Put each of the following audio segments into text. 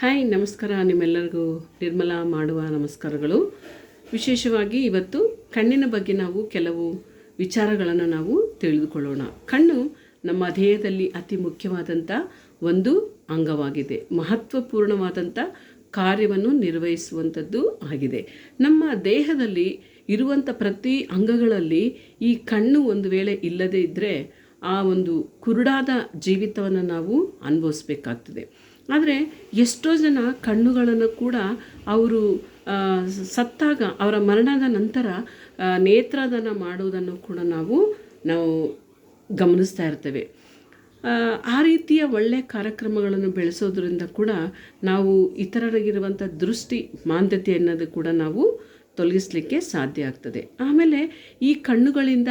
Hi, ನಮಸ್ಕಾರ ನಿಮ್ಮೆಲ್ಲರಿಗೂ. ನಿರ್ಮಲಾ ಮಾಡುವ ನಮಸ್ಕಾರಗಳು. ವಿಶೇಷವಾಗಿ ಇವತ್ತು ಕಣ್ಣಿನ ಬಗ್ಗೆ ನಾವು ಕೆಲವು ವಿಚಾರಗಳನ್ನು ನಾವು ತಿಳಿದುಕೊಳ್ಳೋಣ. ಕಣ್ಣು ನಮ್ಮ ದೇಹದಲ್ಲಿ ಅತಿ ಮುಖ್ಯವಾದಂಥ ಒಂದು ಅಂಗವಾಗಿದೆ. ಮಹತ್ವಪೂರ್ಣವಾದಂಥ ಕಾರ್ಯವನ್ನು ನಿರ್ವಹಿಸುವಂಥದ್ದು ಆಗಿದೆ. ನಮ್ಮ ದೇಹದಲ್ಲಿ ಇರುವಂಥ ಪ್ರತಿ ಅಂಗಗಳಲ್ಲಿ ಈ ಕಣ್ಣು ಒಂದು ವೇಳೆ ಇಲ್ಲದೇ ಇದ್ದರೆ ಆ ಒಂದು ಕುರುಡಾದ ಜೀವಿತವನ್ನು ನಾವು ಅನುಭವಿಸ್ಬೇಕಾಗ್ತದೆ. ಆದರೆ ಎಷ್ಟೋ ಜನ ಕಣ್ಣುಗಳನ್ನು ಕೂಡ ಅವರು ಸತ್ತಾಗ ಅವರ ಮರಣದ ನಂತರ ನೇತ್ರದಾನ ಮಾಡುವುದನ್ನು ಕೂಡ ನಾವು ನಾವು ಗಮನಿಸ್ತಾ ಇರ್ತೇವೆ. ಆ ರೀತಿಯ ಒಳ್ಳೆಯ ಕಾರ್ಯಕ್ರಮಗಳನ್ನು ಬೆಳೆಸೋದ್ರಿಂದ ಕೂಡ ನಾವು ಇತರರಿಗಿರುವಂಥ ದೃಷ್ಟಿ, ಮಾಂದ್ಯತೆ ಅನ್ನೋದು ಕೂಡ ನಾವು ತೊಲಗಿಸ್ಲಿಕ್ಕೆ ಸಾಧ್ಯ ಆಗ್ತದೆ. ಆಮೇಲೆ ಈ ಕಣ್ಣುಗಳಿಂದ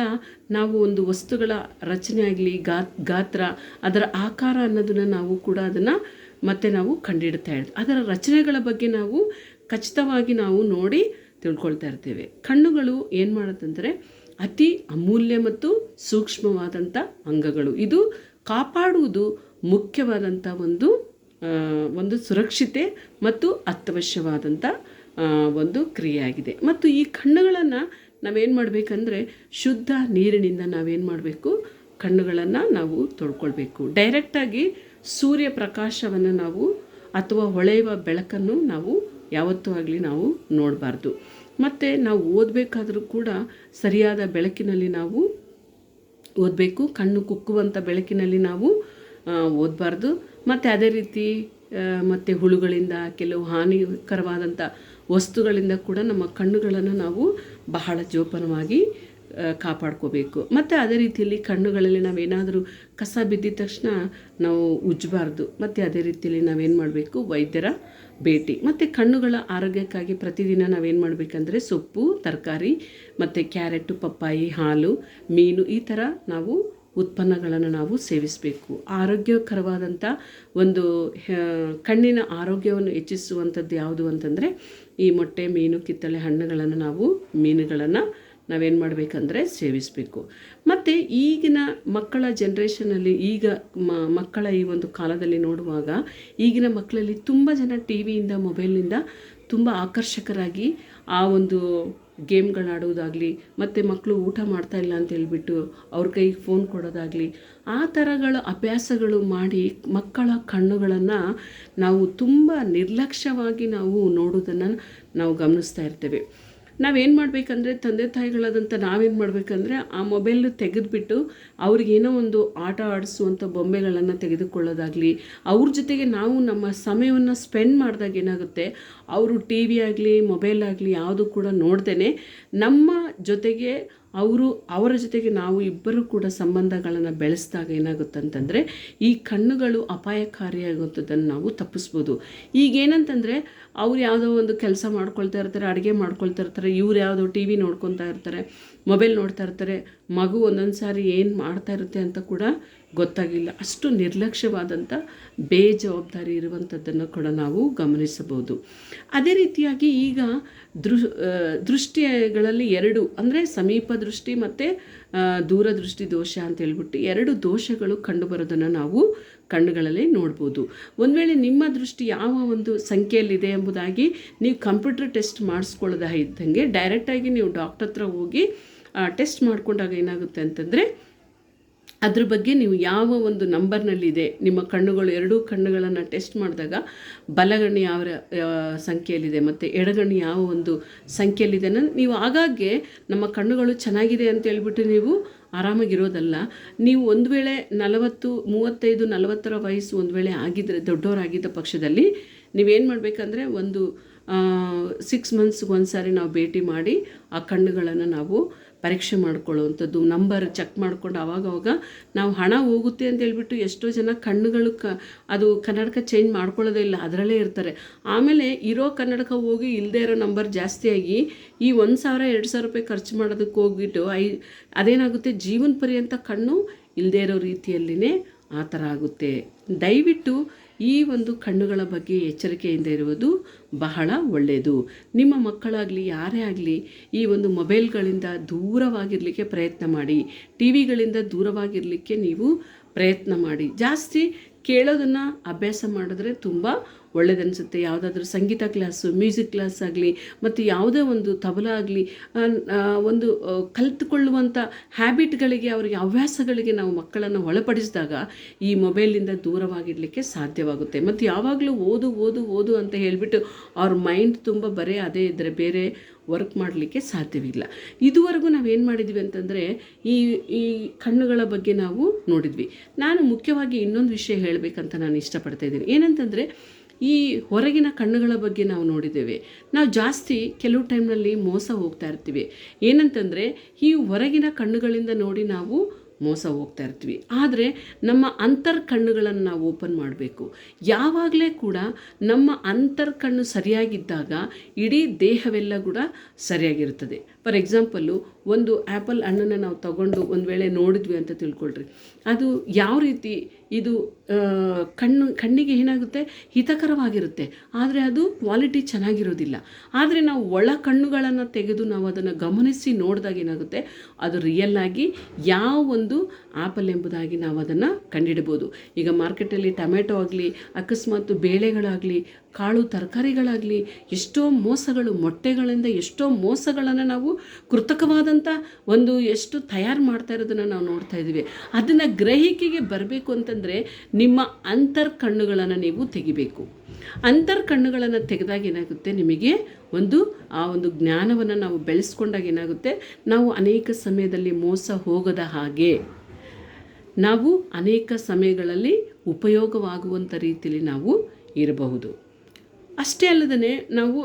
ನಾವು ಒಂದು ವಸ್ತುಗಳ ರಚನೆ ಆಗಲಿ, ಗಾತ್, ಗಾತ್ರ, ಅದರ ಆಕಾರ ಅನ್ನೋದನ್ನು ನಾವು ಕೂಡ ಅದನ್ನು ಮತ್ತೆ ನಾವು ಕಂಡಿಡ್ತಾ ಇರ್ತೀವಿ ಅದರ ರಚನೆಗಳ ಬಗ್ಗೆ ನಾವು ಖಚಿತವಾಗಿ ನಾವು ನೋಡಿ ತಿಳ್ಕೊಳ್ತಾ ಇರ್ತೇವೆ. ಕಣ್ಣುಗಳು ಏನು ಮಾಡುತ್ತಂದರೆ ಅತಿ ಅಮೂಲ್ಯ ಮತ್ತು ಸೂಕ್ಷ್ಮವಾದಂಥ ಅಂಗಗಳು. ಇದು ಕಾಪಾಡುವುದು ಮುಖ್ಯವಾದಂಥ ಒಂದು ಒಂದು ಸುರಕ್ಷತೆ ಮತ್ತು ಅತ್ಯವಶ್ಯವಾದಂಥ ಒಂದು ಕ್ರಿಯೆಯಾಗಿದೆ. ಮತ್ತು ಈ ಕಣ್ಣುಗಳನ್ನು ನಾವೇನು ಮಾಡಬೇಕಂದ್ರೆ ಶುದ್ಧ ನೀರಿನಿಂದ ನಾವೇನು ಮಾಡಬೇಕು? ಕಣ್ಣುಗಳನ್ನು ನಾವು ತೊಳ್ಕೊಳ್ಬೇಕು. ಡೈರೆಕ್ಟಾಗಿ ಸೂರ್ಯ ಪ್ರಕಾಶವನ್ನು ನಾವು ಅಥವಾ ಹೊಳೆಯುವ ಬೆಳಕನ್ನು ನಾವು ಯಾವತ್ತೂ ಆಗಲಿ ನಾವು ನೋಡಬಾರ್ದು. ಮತ್ತು ನಾವು ಓದಬೇಕಾದರೂ ಕೂಡ ಸರಿಯಾದ ಬೆಳಕಿನಲ್ಲಿ ನಾವು ಓದಬೇಕು, ಕಣ್ಣು ಕುಕ್ಕುವಂಥ ಬೆಳಕಿನಲ್ಲಿ ನಾವು ಓದಬಾರ್ದು. ಮತ್ತು ಅದೇ ರೀತಿ ಮತ್ತು ಹುಳುಗಳಿಂದ ಕೆಲವು ಹಾನಿಕರವಾದಂಥ ವಸ್ತುಗಳಿಂದ ಕೂಡ ನಮ್ಮ ಕಣ್ಣುಗಳನ್ನು ನಾವು ಬಹಳ ಜೋಪಾನವಾಗಿ ಕಾಪಾಡ್ಕೋಬೇಕು. ಮತ್ತು ಅದೇ ರೀತಿಯಲ್ಲಿ ಕಣ್ಣುಗಳಲ್ಲಿ ನಾವೇನಾದರೂ ಕಸ ಬಿದ್ದಿದ ತಕ್ಷಣ ನಾವು ಉಜ್ಜಬಾರ್ದು ಮತ್ತು ಅದೇ ರೀತಿಯಲ್ಲಿ ನಾವೇನು ಮಾಡಬೇಕು? ವೈದ್ಯರ ಭೇಟಿ. ಮತ್ತು ಕಣ್ಣುಗಳ ಆರೋಗ್ಯಕ್ಕಾಗಿ ಪ್ರತಿದಿನ ನಾವೇನು ಮಾಡಬೇಕಂದ್ರೆ ಸೊಪ್ಪು, ತರಕಾರಿ, ಮತ್ತು ಕ್ಯಾರೆಟು, ಪಪ್ಪಾಯಿ, ಹಾಲು, ಮೀನು ಈ ಥರ ನಾವು ಉತ್ಪನ್ನಗಳನ್ನು ನಾವು ಸೇವಿಸಬೇಕು. ಆರೋಗ್ಯಕರವಾದಂಥ ಒಂದು ಕಣ್ಣಿನ ಆರೋಗ್ಯವನ್ನು ಹೆಚ್ಚಿಸುವಂಥದ್ದು ಯಾವುದು ಅಂತಂದರೆ ಈ ಮೊಟ್ಟೆ, ಮೀನು, ಕಿತ್ತಳೆ ಹಣ್ಣುಗಳನ್ನು ನಾವು ಮೀನುಗಳನ್ನು ನಾವೇನು ಮಾಡಬೇಕಂದ್ರೆ ಸೇವಿಸಬೇಕು. ಮತ್ತು ಈಗಿನ ಮಕ್ಕಳ ಜನ್ರೇಷನಲ್ಲಿ ಈಗ ಮಕ್ಕಳ ಈ ಒಂದು ಕಾಲದಲ್ಲಿ ನೋಡುವಾಗ ಈಗಿನ ಮಕ್ಕಳಲ್ಲಿ ತುಂಬ ಜನ ಟಿ ವಿಯಿಂದ ಮೊಬೈಲ್ನಿಂದ ತುಂಬ ಆಕರ್ಷಕರಾಗಿ ಆ ಒಂದು ಗೇಮ್ಗಳಾಡೋದಾಗಲಿ ಮತ್ತು ಮಕ್ಕಳು ಊಟ ಮಾಡ್ತಾ ಇಲ್ಲ ಅಂತ ಹೇಳ್ಬಿಟ್ಟು ಅವ್ರ ಕೈಗೆ ಫೋನ್ ಕೊಡೋದಾಗಲಿ, ಆ ಥರಗಳ ಅಭ್ಯಾಸಗಳು ಮಾಡಿ ಮಕ್ಕಳ ಕಣ್ಣುಗಳನ್ನು ನಾವು ತುಂಬ ನಿರ್ಲಕ್ಷ್ಯವಾಗಿ ನಾವು ನೋಡೋದನ್ನು ನಾವು ಗಮನಿಸ್ತಾ ಇರ್ತೇವೆ. ನಾವೇನು ಮಾಡಬೇಕಂದ್ರೆ ತಂದೆ ತಾಯಿಗಳಾದಂಥ ನಾವೇನು ಮಾಡಬೇಕಂದ್ರೆ ಆ ಮೊಬೈಲ್ ತೆಗೆದುಬಿಟ್ಟು ಅವ್ರಿಗೇನೋ ಒಂದು ಆಟ ಆಡಿಸುವಂಥ ಬೊಂಬೆಗಳನ್ನು ತೆಗೆದುಕೊಳ್ಳೋದಾಗಲಿ, ಅವ್ರ ಜೊತೆಗೆ ನಾವು ನಮ್ಮ ಸಮಯವನ್ನು ಸ್ಪೆಂಡ್ ಮಾಡಿದಾಗ ಏನಾಗುತ್ತೆ, ಅವರು ಟಿ ವಿ ಆಗಲಿ ಮೊಬೈಲ್ ಆಗಲಿ ಯಾವುದು ಕೂಡ ನೋಡ್ದೇ ನಮ್ಮ ಜೊತೆಗೆ ಅವರು ಅವರ ಜೊತೆಗೆ ನಾವು ಇಬ್ಬರು ಕೂಡ ಸಂಬಂಧಗಳನ್ನು ಬೆಳೆಸಿದಾಗ ಏನಾಗುತ್ತೆ ಅಂತಂದರೆ ಈ ಕಣ್ಣುಗಳು ಅಪಾಯಕಾರಿಯಾಗುವಂಥದ್ದನ್ನು ನಾವು ತಪ್ಪಿಸ್ಬೋದು. ಈಗ ಏನಂತಂದರೆ ಅವ್ರು ಯಾವುದೋ ಒಂದು ಕೆಲಸ ಮಾಡ್ಕೊಳ್ತಾ ಇರ್ತಾರೆ, ಅಡುಗೆ ಮಾಡ್ಕೊಳ್ತಾ ಇರ್ತಾರೆ, ಇವ್ರು ಯಾವುದೋ ಟಿ ವಿ ನೋಡ್ಕೊತಾ ಇರ್ತಾರೆ, ಮೊಬೈಲ್ ನೋಡ್ತಾ ಇರ್ತಾರೆ, ಮಗು ಒಂದೊಂದು ಸಾರಿ ಏನು ಮಾಡ್ತಾ ಇರುತ್ತೆ ಅಂತ ಕೂಡ ಗೊತ್ತಾಗಿಲ್ಲ. ಅಷ್ಟು ನಿರ್ಲಕ್ಷ್ಯವಾದಂಥ ಬೇಜವಾಬ್ದಾರಿ ಇರುವಂಥದ್ದನ್ನು ಕೂಡ ನಾವು ಗಮನಿಸಬಹುದು. ಅದೇ ರೀತಿಯಾಗಿ ಈಗ ದೃಷ್ಟಿಗಳಲ್ಲಿ ಎರಡು ಅಂದರೆ ಸಮೀಪ ದೃಷ್ಟಿ ಮತ್ತು ದೂರದೃಷ್ಟಿ ದೋಷ ಅಂತ ಹೇಳ್ಬಿಟ್ಟು ಎರಡು ದೋಷಗಳು ಕಂಡುಬರೋದನ್ನು ನಾವು ಕಣ್ಣುಗಳಲ್ಲಿ ನೋಡ್ಬೋದು. ಒಂದು ವೇಳೆ ನಿಮ್ಮ ದೃಷ್ಟಿ ಯಾವ ಒಂದು ಸಂಖ್ಯೆಯಲ್ಲಿದೆ ಎಂಬುದಾಗಿ ನೀವು ಕಂಪ್ಯೂಟರ್ ಟೆಸ್ಟ್ ಮಾಡಿಸ್ಕೊಳ್ಳೋದ ಇದ್ದಂಗೆ ಡೈರೆಕ್ಟಾಗಿ ನೀವು ಡಾಕ್ಟರ್ ಹತ್ರ ಹೋಗಿ ಟೆಸ್ಟ್ ಮಾಡಿಕೊಂಡಾಗ ಏನಾಗುತ್ತೆ ಅಂತಂದರೆ ಅದ್ರ ಬಗ್ಗೆ ನೀವು ಯಾವ ಒಂದು ನಂಬರ್ನಲ್ಲಿದೆ, ನಿಮ್ಮ ಕಣ್ಣುಗಳು ಎರಡೂ ಕಣ್ಣುಗಳನ್ನು ಟೆಸ್ಟ್ ಮಾಡಿದಾಗ ಬಲಗಣ್ಣು ಯಾವ ಸಂಖ್ಯೆಯಲ್ಲಿದೆ ಮತ್ತು ಎಡಗಣ್ಣು ಯಾವ ಒಂದು ಸಂಖ್ಯೆಯಲ್ಲಿದೆ ನೀವು ಆಗಾಗ್ಗೆ ನಮ್ಮ ಕಣ್ಣುಗಳು ಚೆನ್ನಾಗಿದೆ ಅಂತ ಹೇಳ್ಬಿಟ್ಟು ನೀವು ಆರಾಮಾಗಿರೋದಲ್ಲ, ನೀವು ಒಂದು ವೇಳೆ ನಲವತ್ತು, ಮೂವತ್ತೈದು, ನಲವತ್ತರ ವಯಸ್ಸು ಒಂದು ವೇಳೆ ಆಗಿದ್ದರೆ ದೊಡ್ಡವರಾಗಿದ್ದ ಪಕ್ಷದಲ್ಲಿ ನೀವೇನು ಮಾಡಬೇಕಂದ್ರೆ ಒಂದು ಸಿಕ್ಸ್ ಮಂತ್ಸ್ಗೆ ಒಂದು ಸಾರಿ ನಾವು ಭೇಟಿ ಮಾಡಿ ಆ ಕಣ್ಣುಗಳನ್ನು ನಾವು ಪರೀಕ್ಷೆ ಮಾಡ್ಕೊಳ್ಳೋವಂಥದ್ದು ನಂಬರ್ ಚೆಕ್ ಮಾಡ್ಕೊಂಡು ಅವಾಗವಾಗ ನಾವು ಹಣ ಹೋಗುತ್ತೆ ಅಂತ ಹೇಳ್ಬಿಟ್ಟು ಎಷ್ಟೋ ಜನ ಕಣ್ಣುಗಳು ಕ, ಅದು ಕನ್ನಡಕ ಚೇಂಜ್ ಮಾಡ್ಕೊಳ್ಳೋದೇ ಇಲ್ಲ, ಅದರಲ್ಲೇ ಇರ್ತಾರೆ. ಆಮೇಲೆ ಇರೋ ಕನ್ನಡಕ ಹೋಗಿ ಇಲ್ಲದೇ ಇರೋ ನಂಬರ್ ಜಾಸ್ತಿಯಾಗಿ ಈ ಒಂದು ಸಾವಿರ, ಎರಡು ಸಾವಿರ ರೂಪಾಯಿ ಖರ್ಚು ಮಾಡೋದಕ್ಕೆ ಹೋಗ್ಬಿಟ್ಟು ಐ, ಅದೇನಾಗುತ್ತೆ? ಜೀವನ ಪರ್ಯಂತ ಕಣ್ಣು ಇಲ್ಲದೇ ಇರೋ ರೀತಿಯಲ್ಲಿನೇ ಆ ಥರ ಆಗುತ್ತೆ. ದಯವಿಟ್ಟು ಈ ಒಂದು ಕಣ್ಣುಗಳ ಬಗ್ಗೆ ಎಚ್ಚರಿಕೆಯಿಂದ ಇರುವುದು ಬಹಳ ಒಳ್ಳೆಯದು. ನಿಮ್ಮ ಮಕ್ಕಳಾಗಲಿ, ಯಾರೇ ಆಗಲಿ, ಈ ಒಂದು ಮೊಬೈಲ್ಗಳಿಂದ ದೂರವಾಗಿರಲಿಕ್ಕೆ ಪ್ರಯತ್ನ ಮಾಡಿ. ಟಿ ವಿಗಳಿಂದ ದೂರವಾಗಿರಲಿಕ್ಕೆ ನೀವು ಪ್ರಯತ್ನ ಮಾಡಿ. ಜಾಸ್ತಿ ಕೇಳೋದನ್ನು ಅಭ್ಯಾಸ ಮಾಡಿದ್ರೆ ತುಂಬ ಒಳ್ಳೇದನ್ಸುತ್ತೆ. ಯಾವುದಾದ್ರೂ ಸಂಗೀತ ಕ್ಲಾಸು, ಮ್ಯೂಸಿಕ್ ಕ್ಲಾಸ್ ಆಗಲಿ, ಮತ್ತು ಯಾವುದೇ ಒಂದು ತಬಲ ಆಗಲಿ ಒಂದು ಕಲಿತುಕೊಳ್ಳುವಂಥ ಹ್ಯಾಬಿಟ್ಗಳಿಗೆ, ಅವರಿಗೆ ಹವ್ಯಾಸಗಳಿಗೆ ನಾವು ಮಕ್ಕಳನ್ನು ಒಳಪಡಿಸಿದಾಗ ಈ ಮೊಬೈಲಿಂದ ದೂರವಾಗಿಡಲಿಕ್ಕೆ ಸಾಧ್ಯವಾಗುತ್ತೆ. ಮತ್ತು ಯಾವಾಗಲೂ ಓದು ಓದು ಓದು ಅಂತ ಹೇಳಿಬಿಟ್ಟು ಅವ್ರ ಮೈಂಡ್ ತುಂಬ ಬರೀ ಅದೇ ಇದ್ದರೆ ಬೇರೆ ವರ್ಕ್ ಮಾಡಲಿಕ್ಕೆ ಸಾಧ್ಯವಿಲ್ಲ. ಇದುವರೆಗೂ ನಾವೇನು ಮಾಡಿದ್ವಿ ಅಂತಂದರೆ ಈ ಈ ಕಣ್ಣುಗಳ ಬಗ್ಗೆ ನಾವು ನೋಡಿದ್ವಿ. ನಾನು ಮುಖ್ಯವಾಗಿ ಇನ್ನೊಂದು ವಿಷಯ ಹೇಳಬೇಕಂತ ನಾನು ಇಷ್ಟಪಡ್ತಾ ಇದ್ದೀನಿ. ಏನಂತಂದರೆ ಈ ಹೊರಗಿನ ಕಣ್ಣುಗಳ ಬಗ್ಗೆ ನಾವು ನೋಡಿದ್ದೇವೆ. ನಾವು ಜಾಸ್ತಿ ಕೆಲವು ಟೈಮ್ನಲ್ಲಿ ಮೋಸ ಹೋಗ್ತಾ ಇರ್ತೀವಿ. ಏನಂತಂದರೆ, ಈ ಹೊರಗಿನ ಕಣ್ಣುಗಳಿಂದ ನೋಡಿ ನಾವು ಮೋಸ ಹೋಗ್ತಾ ಇರ್ತೀವಿ. ಆದರೆ, ನಮ್ಮ ಅಂತರ್ ಕಣ್ಣುಗಳನ್ನು ನಾವು ಓಪನ್ ಮಾಡಬೇಕು. ಯಾವಾಗಲೇ ಕೂಡ ನಮ್ಮ ಅಂತರ್ ಕಣ್ಣು ಸರಿಯಾಗಿದ್ದಾಗ ಇಡೀ ದೇಹವೆಲ್ಲ ಕೂಡ ಸರಿಯಾಗಿರ್ತದೆ ಫಾರ್ ಎಕ್ಸಾಂಪಲ್ಲು ಒಂದು ಆ್ಯಪಲ್ ಹಣ್ಣನ್ನು ನಾವು ತಗೊಂಡು ಒಂದು ವೇಳೆ ನೋಡಿದ್ವಿ ಅಂತ ತಿಳ್ಕೊಳ್ರಿ. ಅದು ಯಾವ ರೀತಿ ಇದು ಕಣ್ಣು, ಕಣ್ಣಿಗೆ ಏನಾಗುತ್ತೆ? ಹಿತಕರವಾಗಿರುತ್ತೆ. ಆದರೆ ಅದು ಕ್ವಾಲಿಟಿ ಚೆನ್ನಾಗಿರೋದಿಲ್ಲ. ಆದರೆ ನಾವು ಒಳ ಕಣ್ಣುಗಳನ್ನು ತೆಗೆದು ನಾವು ಅದನ್ನು ಗಮನಿಸಿ ನೋಡಿದಾಗ ಏನಾಗುತ್ತೆ? ಅದು ರಿಯಲ್ ಆಗಿ ಯಾವ ಒಂದು ಆ್ಯಪಲ್ ಎಂಬುದಾಗಿ ನಾವು ಅದನ್ನು ಕಂಡಿಡ್ಬೋದು ಈಗ ಮಾರ್ಕೆಟಲ್ಲಿ ಟೊಮೆಟೊ ಆಗಲಿ, ಅಕಸ್ಮಾತ್ ಬೇಳೆಗಳಾಗಲಿ ಕಾಳು ತರಕಾರಿಗಳಾಗಲಿ, ಎಷ್ಟೋ ಮೋಸಗಳು, ಮೊಟ್ಟೆಗಳಿಂದ ಎಷ್ಟೋ ಮೋಸಗಳನ್ನು ನಾವು ಕೃತಕವಾದಂಥ ಒಂದು ಎಷ್ಟು ತಯಾರು ಮಾಡ್ತಾ ಇರೋದನ್ನು ನಾವು ನೋಡ್ತಾ ಇದ್ದೀವಿ. ಅದನ್ನು ಗ್ರಹಿಕೆಗೆ ಬರಬೇಕು ಅಂತಂದರೆ ನಿಮ್ಮ ಅಂತರ್ ಕಣ್ಣುಗಳನ್ನು ನೀವು ತೆಗಿಬೇಕು. ಅಂತರ್ ಕಣ್ಣುಗಳನ್ನು ತೆಗೆದಾಗ ಏನಾಗುತ್ತೆ? ನಿಮಗೆ ಒಂದು, ಆ ಒಂದು ಜ್ಞಾನವನ್ನು ನಾವು ಬೆಳೆಸ್ಕೊಂಡಾಗ ಏನಾಗುತ್ತೆ? ನಾವು ಅನೇಕ ಸಮಯದಲ್ಲಿ ಮೋಸ ಹೋಗದ ಹಾಗೆ, ನಾವು ಅನೇಕ ಸಮಯಗಳಲ್ಲಿ ಉಪಯೋಗವಾಗುವಂಥ ರೀತಿಯಲ್ಲಿ ನಾವು ಇರಬಹುದು. ಅಷ್ಟೇ ಅಲ್ಲದೇ ನಾವು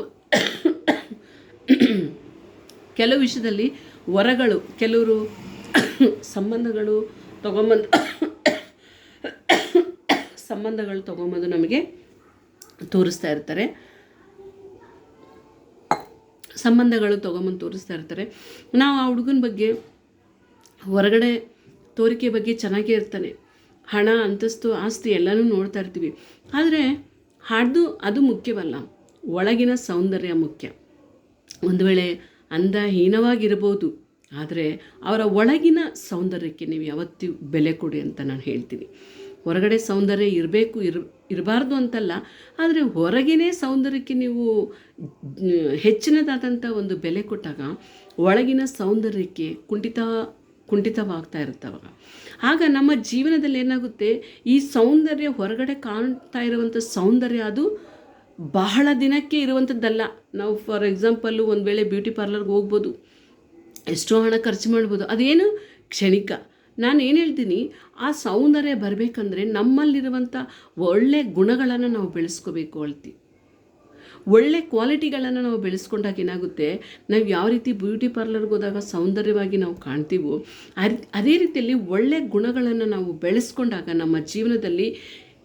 ಕೆಲವು ವಿಷಯದಲ್ಲಿ ವರಗಳು, ಕೆಲವರು ಸಂಬಂಧಗಳು ತಗೊಂಬಂದು ಸಂಬಂಧಗಳು ತಗೊಂಬಂದು ನಮಗೆ ತೋರಿಸ್ತಾ ಇರ್ತಾರೆ. ಸಂಬಂಧಗಳು ತೊಗೊಂಬಂದು ತೋರಿಸ್ತಾ ಇರ್ತಾರೆ. ನಾವು ಆ ಹುಡುಗನ ಬಗ್ಗೆ, ಹೊರಗಡೆ ತೋರಿಕೆ ಬಗ್ಗೆ ಚೆನ್ನಾಗೇ ಇರ್ತಾನೆ. ಹಣ, ಅಂತಸ್ತು, ಆಸ್ತಿ ಎಲ್ಲನೂ ನೋಡ್ತಾ ಇರ್ತೀವಿ. ಆದರೆ ಅದು ಅದು ಮುಖ್ಯವಲ್ಲ. ಒಳಗಿನ ಸೌಂದರ್ಯ ಮುಖ್ಯ. ಒಂದು ವೇಳೆ ಅಂದ ಹೀನವಾಗಿರಬಹುದು ಆದರೆ ಅವರ ಒಳಗಿನ ಸೌಂದರ್ಯಕ್ಕೆ ನೀವು ಯಾವತ್ತೂ ಬೆಲೆ ಕೊಡಿ ಅಂತ ನಾನು ಹೇಳ್ತೀನಿ. ಹೊರಗಡೆ ಸೌಂದರ್ಯ ಇರಬೇಕು, ಇರ್, ಇರಬಾರ್ದು ಅಂತಲ್ಲ, ಆದರೆ ಹೊರಗಿನೇ ಸೌಂದರ್ಯಕ್ಕೆ ನೀವು ಹೆಚ್ಚಿನದಾದಂಥ ಒಂದು ಬೆಲೆ ಕೊಟ್ಟಾಗ ಒಳಗಿನ ಸೌಂದರ್ಯಕ್ಕೆ ಕುಂಠಿತ ಕುಂಠಿತವಾಗ್ತಾ ಇರುತ್ತೆ ಅವಾಗ ಆಗ ನಮ್ಮ ಜೀವನದಲ್ಲಿ ಏನಾಗುತ್ತೆ? ಈ ಸೌಂದರ್ಯ ಹೊರಗಡೆ ಕಾಣ್ತಾ ಇರುವಂಥ ಸೌಂದರ್ಯ ಅದು ಬಹಳ ದಿನಕ್ಕೆ ಇರುವಂಥದ್ದಲ್ಲ. ನಾವು ಫಾರ್ ಎಕ್ಸಾಂಪಲ್ಲು ಒಂದು ವೇಳೆ ಬ್ಯೂಟಿ ಪಾರ್ಲರ್ಗೆ ಹೋಗ್ಬೋದು, ಎಷ್ಟೋ ಹಣ ಖರ್ಚು ಮಾಡ್ಬೋದು, ಅದೇನು ಕ್ಷಣಿಕ. ನಾನು ಏನು ಹೇಳ್ತೀನಿ? ಆ ಸೌಂದರ್ಯ ಬರಬೇಕಂದ್ರೆ ನಮ್ಮಲ್ಲಿರುವಂಥ ಒಳ್ಳೆ ಗುಣಗಳನ್ನು ನಾವು ಬೆಳೆಸ್ಕೋಬೇಕು ಅಳ್ತಿ. ಒಳ್ಳೆ ಕ್ವಾಲಿಟಿಗಳನ್ನು ನಾವು ಬೆಳೆಸ್ಕೊಂಡಾಗ ಏನಾಗುತ್ತೆ, ನಾವು ಯಾವ ರೀತಿ ಬ್ಯೂಟಿ ಪಾರ್ಲರ್ಗೆ ಹೋದಾಗ ಸೌಂದರ್ಯವಾಗಿ ನಾವು ಕಾಣ್ತೀವೋ ಅದ್- ರೀತಿಯಲ್ಲಿ ಒಳ್ಳೆ ಗುಣಗಳನ್ನು ನಾವು ಬೆಳೆಸ್ಕೊಂಡಾಗ ನಮ್ಮ ಜೀವನದಲ್ಲಿ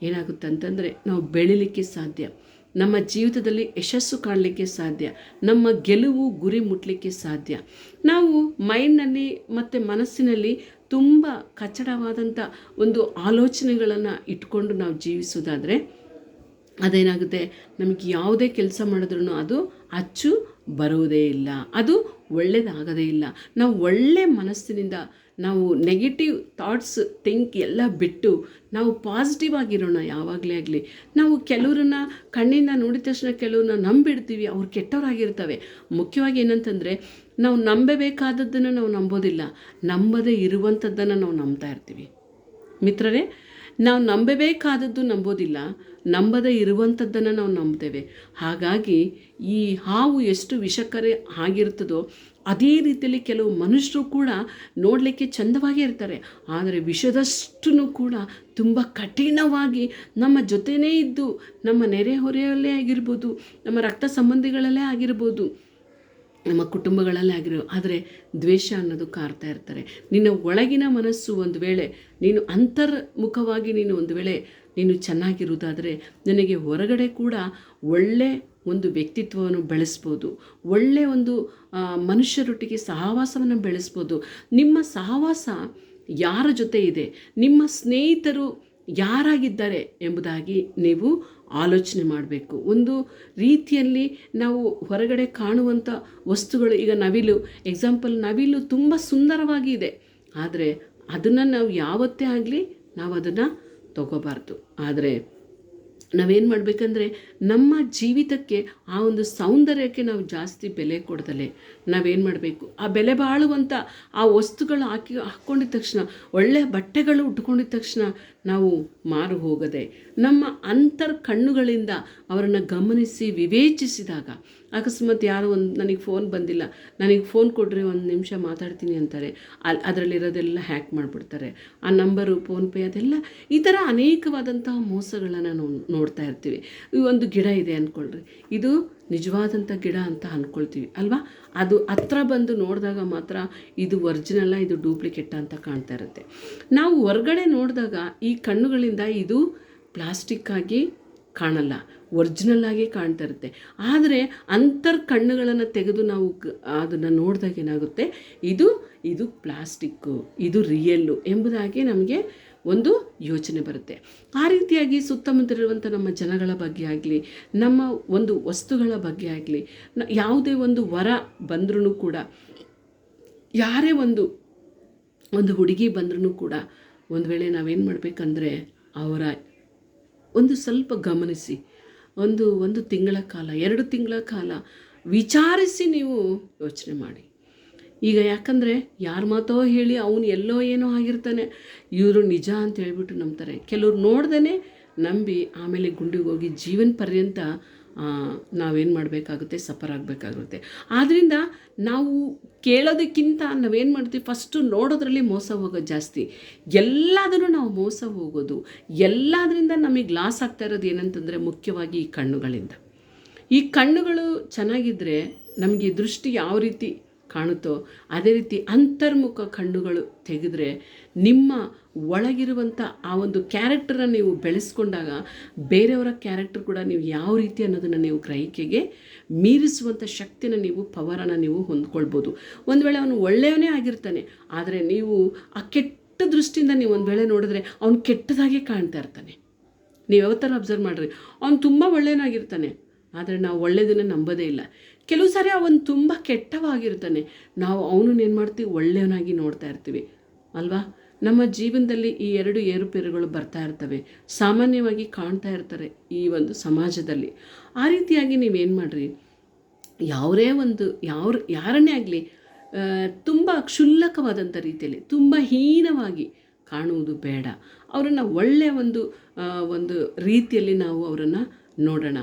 ಏನಾಗುತ್ತೆ ಅಂತಂದರೆ, ನಾವು ಬೆಳಿಲಿಕ್ಕೆ ಸಾಧ್ಯ. ನಮ್ಮ ಜೀವಿತದಲ್ಲಿ ಯಶಸ್ಸು ಕಾಣಲಿಕ್ಕೆ ಸಾಧ್ಯ. ನಮ್ಮ ಗೆಲುವು ಗುರಿ ಮುಟ್ಟಲಿಕ್ಕೆ ಸಾಧ್ಯ. ನಾವು ಮೈಂಡ್ನಲ್ಲಿ ಮತ್ತು ಮನಸ್ಸಿನಲ್ಲಿ ತುಂಬ ಕಚ್ಚಡವಾದಂಥ ಒಂದು ಆಲೋಚನೆಗಳನ್ನು ಇಟ್ಕೊಂಡು ನಾವು ಜೀವಿಸೋದಾದರೆ ಅದೇನಾಗುತ್ತೆ? ನಮಗೆ ಯಾವುದೇ ಕೆಲಸ ಮಾಡಿದ್ರೂ ಅದು ಅಚ್ಚು ಬರುವುದೇ ಇಲ್ಲ. ಅದು ಒಳ್ಳೆಯದಾಗದೇ ಇಲ್ಲ. ನಾವು ಒಳ್ಳೆ ಮನಸ್ಸಿನಿಂದ ನಾವು ನೆಗೆಟಿವ್ ಥಾಟ್ಸ್ ಥಿಂಕ್ ಎಲ್ಲ ಬಿಟ್ಟು ನಾವು ಪಾಸಿಟಿವ್ ಆಗಿರೋಣ ಯಾವಾಗಲೇ ಆಗಲಿ. ನಾವು ಕೆಲವ್ರನ್ನ ಕಣ್ಣಿಂದ ನೋಡಿದ ತಕ್ಷಣ ಕೆಲವ್ರನ್ನ ನಂಬಿಡ್ತೀವಿ. ಅವ್ರು ಕೆಟ್ಟವರಾಗಿರ್ತವೆ. ಮುಖ್ಯವಾಗಿ ಏನಂತಂದರೆ ನಾವು ನಂಬಬೇಕಾದದ್ದನ್ನು ನಾವು ನಂಬೋದಿಲ್ಲ. ನಂಬದೇ ಇರುವಂಥದ್ದನ್ನು ನಾವು ನಂಬ್ತಾ ಇರ್ತೀವಿ. ಮಿತ್ರರೇ ನಾವು ನಂಬಬೇಕಾದದ್ದು ನಂಬೋದಿಲ್ಲ, ನಂಬದೇ ಇರುವಂಥದ್ದನ್ನು ನಾವು ನಂಬ್ತೇವೆ. ಹಾಗಾಗಿ ಈ ಹಾವು ಎಷ್ಟು ವಿಷಕರೆ ಆಗಿರ್ತದೋ ಅದೇ ರೀತಿಯಲ್ಲಿ ಕೆಲವು ಮನುಷ್ಯರು ಕೂಡ ನೋಡಲಿಕ್ಕೆ ಚಂದವಾಗೇ ಇರ್ತಾರೆ. ಆದರೆ ವಿಷದಷ್ಟು ಕೂಡ ತುಂಬ ಕಠಿಣವಾಗಿ ನಮ್ಮ ಜೊತೆನೇ ಇದ್ದು, ನಮ್ಮ ನೆರೆಹೊರೆಯಲ್ಲೇ ಆಗಿರ್ಬೋದು, ನಮ್ಮ ರಕ್ತ ಸಂಬಂಧಿಗಳಲ್ಲೇ ಆಗಿರ್ಬೋದು ನಮ್ಮ ಕುಟುಂಬಗಳಲ್ಲೇ ಆಗಿರೋ ಆದರೆ ದ್ವೇಷ ಅನ್ನೋದು ಕಾರ್ತಾ ಇರ್ತಾರೆ. ನಿನ್ನ ಒಳಗಿನ ಮನಸ್ಸು ಒಂದು ವೇಳೆ ನೀನು ಅಂತರ್ಮುಖವಾಗಿ ನೀನು ಒಂದು ವೇಳೆ ನೀನು ಚೆನ್ನಾಗಿರುವುದಾದರೆ ನಿನಗೆ ಹೊರಗಡೆ ಕೂಡ ಒಳ್ಳೆ ಒಂದು ವ್ಯಕ್ತಿತ್ವವನ್ನು ಬೆಳೆಸ್ಬೋದು. ಒಳ್ಳೆಯ ಒಂದು ಮನುಷ್ಯರೊಟ್ಟಿಗೆ ಸಹವಾಸವನ್ನು ಬೆಳೆಸ್ಬೋದು. ನಿಮ್ಮ ಸಹವಾಸ ಯಾರ ಜೊತೆ ಇದೆ? ನಿಮ್ಮ ಸ್ನೇಹಿತರು ಯಾರಾಗಿದ್ದಾರೆ ಎಂಬುದಾಗಿ ನೀವು ಆಲೋಚನೆ ಮಾಡಬೇಕು. ಒಂದು ರೀತಿಯಲ್ಲಿ ನಾವು ಹೊರಗಡೆ ಕಾಣುವಂಥ ವಸ್ತುಗಳು, ಈಗ ನವಿಲು ಎಕ್ಸಾಂಪಲ್ ನವಿಲು ತುಂಬ ಸುಂದರವಾಗಿ ಇದೆ. ಆದರೆ ಅದನ್ನು ನಾವು ಯಾವತ್ತೇ ಆಗಲಿ ನಾವು ಅದನ್ನು ತಗೋಬಾರ್ದು. ಆದರೆ ನಾವೇನು ಮಾಡಬೇಕಂದ್ರೆ ನಮ್ಮ ಜೀವಿತಕ್ಕೆ ಆ ಒಂದು ಸೌಂದರ್ಯಕ್ಕೆ ನಾವು ಜಾಸ್ತಿ ಬೆಲೆ ಕೊಡ್ದಲೆ. ನಾವೇನು ಮಾಡಬೇಕು? ಆ ಬೆಲೆ ಬಾಳುವಂಥ ಆ ವಸ್ತುಗಳು ಹಾಕಿ ಹಾಕ್ಕೊಂಡಿದ ತಕ್ಷಣ ಒಳ್ಳೆಯ ಬಟ್ಟೆಗಳು ಉಟ್ಕೊಂಡಿದ ತಕ್ಷಣ ನಾವು ಮಾರು ಹೋಗದೆ. ನಮ್ಮ ಅಂತರ್ ಕಣ್ಣುಗಳಿಂದ ಅವರನ್ನು ಗಮನಿಸಿ ವಿವೇಚಿಸಿದಾಗ ಅಕಸ್ಮಾತ್ ಯಾರೋ ಒಂದು ನನಗೆ ಫೋನ್ ಬಂದಿಲ್ಲ. ನನಗೆ ಫೋನ್ ಕೊಡ್ರಿ ಒಂದು ನಿಮಿಷ ಮಾತಾಡ್ತೀನಿ ಅಂತಾರೆ. ಅಲ್ಲಿ ಅದರಲ್ಲಿರೋದೆಲ್ಲ ಹ್ಯಾಕ್ ಮಾಡಿಬಿಡ್ತಾರೆ. ಆ ನಂಬರು ಫೋನ್ಪೇ ಅದೆಲ್ಲ ಈ ಥರ ಅನೇಕವಾದಂತಹ ಮೋಸಗಳನ್ನು ನಾವು ನೋಡ್ತಾ ಇರ್ತೀವಿ. ಈ ಒಂದು ಗಿಡ ಇದೆ ಅಂದ್ಕೊಳ್ರಿ ಇದು ನಿಜವಾದಂಥ ಗಿಡ ಅಂತ ಅಂದ್ಕೊಳ್ತೀವಿ ಅಲ್ವಾ? ಅದು ಹತ್ರ ಬಂದು ನೋಡಿದಾಗ ಮಾತ್ರ ಇದು ಒರಿಜಿನಲ್ಲ ಇದು ಡೂಪ್ಲಿಕೇಟ್ ಅಂತ ಕಾಣ್ತಾ ಇರುತ್ತೆ. ನಾವು ಹೊರ್ಗಡೆ ನೋಡಿದಾಗ ಈ ಕಣ್ಣುಗಳಿಂದ ಇದು ಪ್ಲಾಸ್ಟಿಕ್ಕಾಗಿ ಕಾಣಲ್ಲ. ಒರ್ಜಿನಲ್ ಆಗಿ ಕಾಣ್ತಾ ಇರುತ್ತೆ. ಆದರೆ ಅಂತರ್ ಕಣ್ಣುಗಳನ್ನು ತೆಗೆದು ನಾವು ಅದನ್ನು ನೋಡಿದಾಗ ಏನಾಗುತ್ತೆ? ಇದು ಇದು ಪ್ಲಾಸ್ಟಿಕ್ಕು, ಇದು ರಿಯಲ್ಲು ಎಂಬುದಾಗಿ ನಮಗೆ ಒಂದು ಯೋಚನೆ ಬರುತ್ತೆ. ಆ ರೀತಿಯಾಗಿ ಸುತ್ತಮುತ್ತಲಿರುವಂಥ ನಮ್ಮ ಜನಗಳ ಬಗ್ಗೆ ಆಗಲಿ, ನಮ್ಮ ಒಂದು ವಸ್ತುಗಳ ಬಗ್ಗೆ ಆಗಲಿ ಯಾವುದೇ ಒಂದು ವರ ಬಂದ್ರೂ ಕೂಡ, ಯಾರೇ ಒಂದು ಒಂದು ಹುಡುಗಿ ಬಂದ್ರೂ ಕೂಡ ಒಂದು ವೇಳೆ ನಾವೇನು ಮಾಡಬೇಕಂದ್ರೆ, ಅವರ ಒಂದು ಸ್ವಲ್ಪ ಗಮನಿಸಿ ಒಂದು ಒಂದು ತಿಂಗಳ ಕಾಲ, ಎರಡು ತಿಂಗಳ ಕಾಲ ವಿಚಾರಿಸಿ ನೀವು ಯೋಚನೆ ಮಾಡಿ. ಈಗ ಯಾಕಂದರೆ ಯಾರ ಮಾತೋ ಹೇಳಿ ಅವನು ಎಲ್ಲೋ ಏನೋ ಆಗಿರ್ತಾನೆ. ಇವರು ನಿಜ ಅಂತ ಹೇಳ್ಬಿಟ್ಟು ನಂಬ್ತಾರೆ. ಕೆಲವ್ರು ನೋಡ್ದೇ ನಂಬಿ ಆಮೇಲೆ ಗುಂಡಿಗೆ ಹೋಗಿ ಜೀವನ ಪರ್ಯಂತ ನಾವೇನು ಮಾಡಬೇಕಾಗುತ್ತೆ? ಸಫರ್ ಆಗಬೇಕಾಗುತ್ತೆ. ಆದ್ದರಿಂದ ನಾವು ಕೇಳೋದಕ್ಕಿಂತ ನಾವೇನು ಮಾಡ್ತೀವಿ? ಫಸ್ಟು ನೋಡೋದ್ರಲ್ಲಿ ಮೋಸ ಹೋಗೋದು ಜಾಸ್ತಿ. ಎಲ್ಲದನ್ನು ನಾವು ಮೋಸ ಹೋಗೋದು, ಎಲ್ಲದರಿಂದ ನಮಗೆ ಲಾಸ್ ಆಗ್ತಾ ಇರೋದು ಏನಂತಂದರೆ ಮುಖ್ಯವಾಗಿ ಈ ಕಣ್ಣುಗಳಿಂದ. ಈ ಕಣ್ಣುಗಳು ಚೆನ್ನಾಗಿದ್ದರೆ ನಮಗೆ ದೃಷ್ಟಿ ಯಾವ ರೀತಿ ಕಾಣುತ್ತೋ? ಅದೇ ರೀತಿ ಅಂತರ್ಮುಖ ಕಣ್ಣುಗಳು ತೆಗೆದ್ರೆ ನಿಮ್ಮ ಒಳಗಿರುವಂಥ ಆ ಒಂದು ಕ್ಯಾರೆಕ್ಟರನ್ನು ನೀವು ಬೆಳೆಸ್ಕೊಂಡಾಗ ಬೇರೆಯವರ ಕ್ಯಾರೆಕ್ಟರ್ ಕೂಡ ನೀವು ಯಾವ ರೀತಿ ಅನ್ನೋದನ್ನು ನೀವು ಗ್ರಹಿಕೆಗೆ ಮೀರಿಸುವಂಥ ಶಕ್ತಿನ ನೀವು ಪವರನ್ನು ನೀವು ಹೊಂದ್ಕೊಳ್ಬೋದು. ಒಂದು ವೇಳೆ ಅವನು ಒಳ್ಳೆಯವನೇ ಆಗಿರ್ತಾನೆ, ಆದರೆ ನೀವು ಆ ಕೆಟ್ಟ ದೃಷ್ಟಿಯಿಂದ ನೀವು ಒಂದು ವೇಳೆ ನೋಡಿದ್ರೆ ಅವನು ಕೆಟ್ಟದಾಗೆ ಕಾಣ್ತಾ ಇರ್ತಾನೆ. ನೀವು ಯಾವ ಥರ ಅಬ್ಸರ್ವ್ ಮಾಡಿರಿ, ಅವ್ನು ತುಂಬ ಒಳ್ಳೆಯನಾಗಿರ್ತಾನೆ ಆದರೆ ನಾವು ಒಳ್ಳೆಯದನ್ನು ನಂಬೋದೇ ಇಲ್ಲ. ಕೆಲವು ಸಾರಿ ಅವನು ತುಂಬ ಕೆಟ್ಟವಾಗಿರ್ತಾನೆ. ನಾವು ಅವನನ್ನು ಏನು ಮಾಡ್ತೀವಿ? ಒಳ್ಳೆಯವನಾಗಿ ನೋಡ್ತಾ ಇರ್ತೀವಿ. ಅಲ್ವಾ? ನಮ್ಮ ಜೀವನದಲ್ಲಿ ಈ ಎರಡು ಏರುಪೇರುಗಳು ಬರ್ತಾ ಇರ್ತವೆ. ಸಾಮಾನ್ಯವಾಗಿ ಕಾಣ್ತಾ ಇರ್ತಾರೆ ಈ ಒಂದು ಸಮಾಜದಲ್ಲಿ. ಆ ರೀತಿಯಾಗಿ ನೀವೇನು ಮಾಡಿರಿ? ಯಾವರೇ ಒಂದು ಯಾವ ಯಾರನ್ನೇ ಆಗಲಿ ತುಂಬ ಕ್ಷುಲ್ಲಕವಾದಂಥ ರೀತಿಯಲ್ಲಿ, ತುಂಬ ಹೀನವಾಗಿ ಕಾಣುವುದು ಬೇಡ. ಅವರನ್ನು ಒಳ್ಳೆಯ ಒಂದು ಒಂದು ರೀತಿಯಲ್ಲಿ ನಾವು ಅವರನ್ನು ನೋಡೋಣ.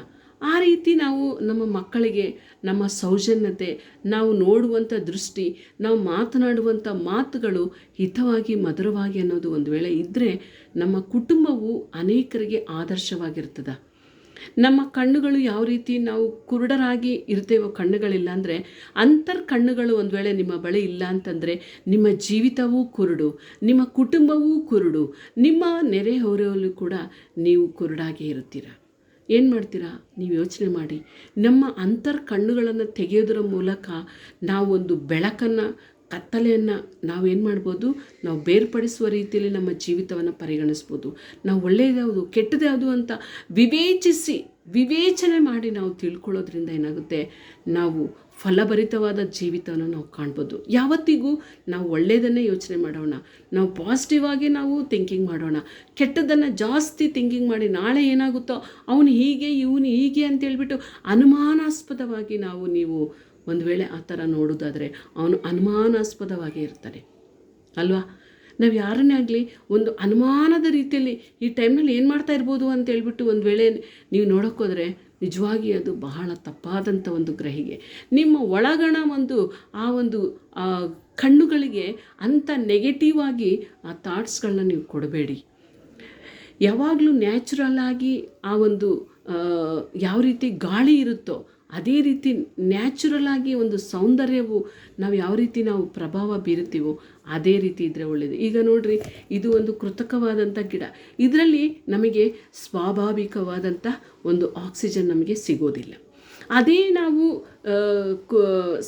ಆ ರೀತಿ ನಾವು ನಮ್ಮ ಮಕ್ಕಳಿಗೆ ನಮ್ಮ ಸೌಜನ್ಯತೆ, ನಾವು ನೋಡುವಂಥ ದೃಷ್ಟಿ, ನಾವು ಮಾತನಾಡುವಂಥ ಮಾತುಗಳು ಹಿತವಾಗಿ, ಮಧುರವಾಗಿ ಅನ್ನೋದು ಒಂದು ವೇಳೆ ಇದ್ದರೆ ನಮ್ಮ ಕುಟುಂಬವು ಅನೇಕರಿಗೆ ಆದರ್ಶವಾಗಿರ್ತದೆ. ನಮ್ಮ ಕಣ್ಣುಗಳು ಯಾವ ರೀತಿ ನಾವು ಕುರುಡರಾಗಿ ಇರ್ತೇವೋ ಕಣ್ಣುಗಳಿಲ್ಲ ಅಂದರೆ, ಅಂತರ್ ಕಣ್ಣುಗಳು ಒಂದು ವೇಳೆ ನಿಮ್ಮ ಬಳಿ ಇಲ್ಲ ಅಂತಂದರೆ ನಿಮ್ಮ ಜೀವಿತವೂ ಕುರುಡು, ನಿಮ್ಮ ಕುಟುಂಬವೂ ಕುರುಡು, ನಿಮ್ಮ ನೆರೆಹೊರೆಯಲ್ಲೂ ಕೂಡ ನೀವು ಕುರುಡಾಗಿ ಇರುತ್ತೀರ. ಏನು ಮಾಡ್ತೀರಾ? ನೀವು ಯೋಚನೆ ಮಾಡಿ. ನಮ್ಮ ಅಂತರ್ ಕಣ್ಣುಗಳನ್ನು ತೆಗೆಯೋದರ ಮೂಲಕ ನಾವೊಂದು ಬೆಳಕನ್ನು, ಕತ್ತಲೆಯನ್ನು ನಾವೇನು ಮಾಡ್ಬೋದು? ನಾವು ಬೇರ್ಪಡಿಸುವ ರೀತಿಯಲ್ಲಿ ನಮ್ಮ ಜೀವಿತವನ್ನು ಪರಿಗಣಿಸ್ಬೋದು. ನಾವು ಒಳ್ಳೆಯದ್ಯಾವುದು ಕೆಟ್ಟದ್ಯಾವುದು ಅಂತ ವಿವೇಚಿಸಿ, ವಿವೇಚನೆ ಮಾಡಿ ನಾವು ತಿಳ್ಕೊಳ್ಳೋದ್ರಿಂದ ಏನಾಗುತ್ತೆ? ನಾವು ಫಲಭರಿತವಾದ ಜೀವಿತವನ್ನು ನಾವು ಕಾಣ್ಬೋದು. ಯಾವತ್ತಿಗೂ ನಾವು ಒಳ್ಳೆಯದನ್ನೇ ಯೋಚನೆ ಮಾಡೋಣ. ನಾವು ಪಾಸಿಟಿವ್ ಆಗಿ ನಾವು ಥಿಂಕಿಂಗ್ ಮಾಡೋಣ. ಕೆಟ್ಟದ್ದನ್ನು ಜಾಸ್ತಿ ಥಿಂಕಿಂಗ್ ಮಾಡಿ ನಾಳೆ ಏನಾಗುತ್ತೋ ಅವನು ಹೀಗೆ, ಇವನು ಹೀಗೆ ಅಂತೇಳ್ಬಿಟ್ಟು ಅನುಮಾನಾಸ್ಪದವಾಗಿ ನಾವು ನೀವು ಒಂದು ವೇಳೆ ಆ ಥರ ನೋಡೋದಾದರೆ ಅವನು ಅನುಮಾನಾಸ್ಪದವಾಗಿ ಇರ್ತಾನೆ ಅಲ್ವಾ? ನಾವು ಯಾರನ್ನೇ ಆಗಲಿ ಒಂದು ಅನುಮಾನದ ರೀತಿಯಲ್ಲಿ ಈ ಟೈಮ್ನಲ್ಲಿ ಏನು ಮಾಡ್ತಾ ಇರ್ಬೋದು ಅಂತೇಳ್ಬಿಟ್ಟು ಒಂದು ವೇಳೆ ನೀವು ನೋಡೋಕ್ಕೋದ್ರೆ ನಿಜವಾಗಿ ಅದು ಬಹಳ ತಪ್ಪಾದಂಥ ಒಂದು ಗ್ರಹಿಗೆ. ನಿಮ್ಮ ಒಳಗಣ ಒಂದು, ಆ ಒಂದು ಕಣ್ಣುಗಳಿಗೆ ಅಂಥ ನೆಗೆಟಿವ್ ಆಗಿ ಆ ಥಾಟ್ಸ್ಗಳನ್ನ ನೀವು ಕೊಡಬೇಡಿ. ಯಾವಾಗಲೂ ನ್ಯಾಚುರಲ್ ಆಗಿ ಆ ಒಂದು ಯಾವ ರೀತಿ ಗಾಳಿ ಇರುತ್ತೋ ಅದೇ ರೀತಿ ನ್ಯಾಚುರಲ್ ಆಗಿ ಒಂದು ಸೌಂದರ್ಯವು ನಾವು ಯಾವ ರೀತಿ ನಾವು ಪ್ರಭಾವ ಬೀರುತ್ತೀವೋ ಅದೇ ರೀತಿ ಇದ್ದರೆ ಒಳ್ಳೆಯದು ಈಗ ನೋಡ್ರಿ, ಇದು ಒಂದು ಕೃತಕವಾದಂಥ ಗಿಡ. ಇದರಲ್ಲಿ ನಮಗೆ ಸ್ವಾಭಾವಿಕವಾದಂಥ ಒಂದು ಆಕ್ಸಿಜನ್ ನಮಗೆ ಸಿಗೋದಿಲ್ಲ. ಅದೇ ನಾವು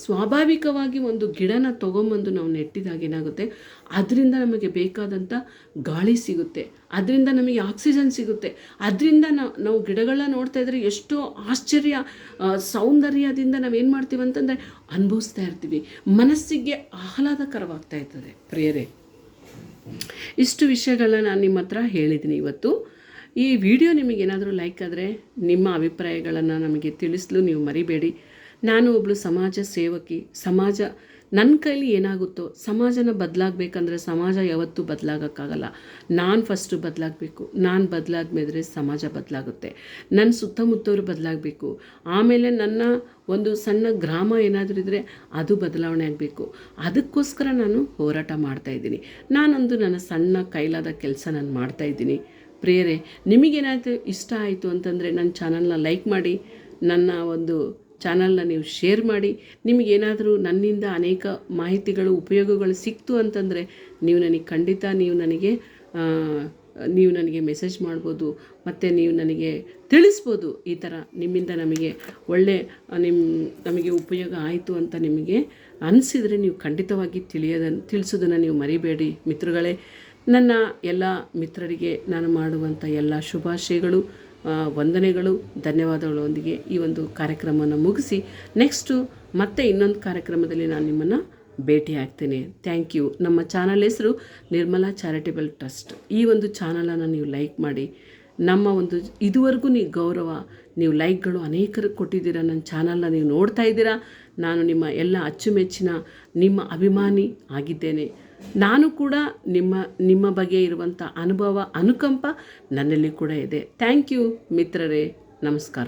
ಸ್ವಾಭಾವಿಕವಾಗಿ ಒಂದು ಗಿಡನ ತೊಗೊಂಬಂದು ನಾವು ನೆಟ್ಟಿದಾಗ ಏನಾಗುತ್ತೆ? ಅದರಿಂದ ನಮಗೆ ಬೇಕಾದಂಥ ಗಾಳಿ ಸಿಗುತ್ತೆ. ಅದರಿಂದ ನಮಗೆ ಆಕ್ಸಿಜನ್ ಸಿಗುತ್ತೆ. ಅದರಿಂದ ನಾವು ಗಿಡಗಳನ್ನ ನೋಡ್ತಾ ಇದ್ರೆ ಎಷ್ಟೋ ಆಶ್ಚರ್ಯ ಸೌಂದರ್ಯದಿಂದ ನಾವೇನು ಮಾಡ್ತೀವಿ ಅಂತಂದರೆ ಅನುಭವಿಸ್ತಾ ಇರ್ತೀವಿ. ಮನಸ್ಸಿಗೆ ಆಹ್ಲಾದಕರವಾಗ್ತಾ ಇರ್ತದೆ. ಪ್ರಿಯರೇ, ಇಷ್ಟು ವಿಷಯಗಳನ್ನ ನಾನು ನಿಮ್ಮ ಹತ್ರ ಹೇಳಿದ್ದೀನಿ ಇವತ್ತು. ಈ ವಿಡಿಯೋ ನಿಮಗೇನಾದರೂ ಲೈಕ್ ಆದರೆ ನಿಮ್ಮ ಅಭಿಪ್ರಾಯಗಳನ್ನು ನಮಗೆ ತಿಳಿಸಲು ನೀವು ಮರಿಬೇಡಿ. ನಾನು ಒಬ್ಬಳು ಸಮಾಜ ಸೇವಕಿ. ಸಮಾಜ, ನನ್ನ ಕೈಲಿ ಏನಾಗುತ್ತೋ, ಸಮಾಜನ ಬದಲಾಗಬೇಕಂದ್ರೆ ಸಮಾಜ ಯಾವತ್ತೂ ಬದಲಾಗೋಕ್ಕಾಗಲ್ಲ. ನಾನು ಫಸ್ಟು ಬದಲಾಗಬೇಕು. ನಾನು ಬದಲಾದ್ಮೇಲೆ ಸಮಾಜ ಬದಲಾಗುತ್ತೆ. ನನ್ನ ಸುತ್ತಮುತ್ತವರು ಬದಲಾಗಬೇಕು. ಆಮೇಲೆ ನನ್ನ ಒಂದು ಸಣ್ಣ ಗ್ರಾಮ ಏನಾದರೂ ಇದ್ದರೆ ಅದು ಬದಲಾವಣೆ ಆಗಬೇಕು. ಅದಕ್ಕೋಸ್ಕರ ನಾನು ಹೋರಾಟ ಮಾಡ್ತಾಯಿದ್ದೀನಿ ನಾನೊಂದು ನನ್ನ ಸಣ್ಣ ಕೈಲಾದ ಕೆಲಸ ನಾನು ಮಾಡ್ತಾಯಿದ್ದೀನಿ ಪ್ರೇರೆ, ನಿಮಗೇನಾಯಿತು ಇಷ್ಟ ಆಯಿತು ಅಂತಂದರೆ ನನ್ನ ಚಾನಲ್ನ ಲೈಕ್ ಮಾಡಿ, ನನ್ನ ಒಂದು ಚಾನಲ್ನ ನೀವು ಶೇರ್ ಮಾಡಿ, ನಿಮಗೇನಾದರೂ ನನ್ನಿಂದ ಅನೇಕ ಮಾಹಿತಿಗಳು, ಉಪಯೋಗಗಳು ಸಿಕ್ತು ಅಂತಂದರೆ ನೀವು ನನಗೆ ಖಂಡಿತ ನೀವು ನನಗೆ ನೀವು ನನಗೆ ಮೆಸೇಜ್ ಮಾಡ್ಬೋದು, ಮತ್ತು ನೀವು ನನಗೆ ತಿಳಿಸ್ಬೋದು ಈ ಥರ ನಿಮ್ಮಿಂದ ನಮಗೆ ಒಳ್ಳೆ ನಿಮ್ಮ ನಮಗೆ ಉಪಯೋಗ ಆಯಿತು ಅಂತ ನಿಮಗೆ ಅನಿಸಿದರೆ ನೀವು ಖಂಡಿತವಾಗಿ ತಿಳಿಯೋದನ್ನು ತಿಳಿಸೋದನ್ನು ನೀವು ಮರಿಬೇಡಿ. ಮಿತ್ರಗಳೇ ನನ್ನ ಎಲ್ಲ ಮಿತ್ರರಿಗೆ ನಾನು ಮಾಡುವಂಥ ಎಲ್ಲ ಶುಭಾಶಯಗಳು ವಂದನೆಗಳು, ಧನ್ಯವಾದಗಳೊಂದಿಗೆ ಈ ಒಂದು ಕಾರ್ಯಕ್ರಮವನ್ನು ಮುಗಿಸಿ ನೆಕ್ಸ್ಟು ಮತ್ತೆ ಇನ್ನೊಂದು ಕಾರ್ಯಕ್ರಮದಲ್ಲಿ ನಾನು ನಿಮ್ಮನ್ನು ಭೇಟಿ ಆಗ್ತೇನೆ. ಥ್ಯಾಂಕ್ ಯು ನಮ್ಮ ಚಾನಲ್ ಹೆಸರು ನಿರ್ಮಲಾ ಚಾರಿಟೇಬಲ್ ಟ್ರಸ್ಟ್. ಈ ಒಂದು ಚಾನಲನ್ನು ನೀವು ಲೈಕ್ ಮಾಡಿ, ನಮ್ಮ ಒಂದು ಇದುವರೆಗೂ ನೀವು ಗೌರವ, ನೀವು ಲೈಕ್ಗಳು ಅನೇಕರು ಕೊಟ್ಟಿದ್ದೀರಾ, ನನ್ನ ಚಾನಲ್ನ ನೀವು ನೋಡ್ತಾ ಇದ್ದೀರಾ, ನಾನು ನಿಮ್ಮ ಎಲ್ಲ ಅಚ್ಚುಮೆಚ್ಚಿನ, ನಿಮ್ಮ ಅಭಿಮಾನಿ ಆಗಿದ್ದೇನೆ. ನಾನು ಕೂಡ ನಿಮ್ಮ ನಿಮ್ಮ ಬಗ್ಗೆ ಇರುವಂಥ ಅನುಭವ, ಅನುಕಂಪ ನನ್ನಲ್ಲಿ ಕೂಡ ಇದೆ. ಥ್ಯಾಂಕ್ ಯು ಮಿತ್ರರೇ. ನಮಸ್ಕಾರ.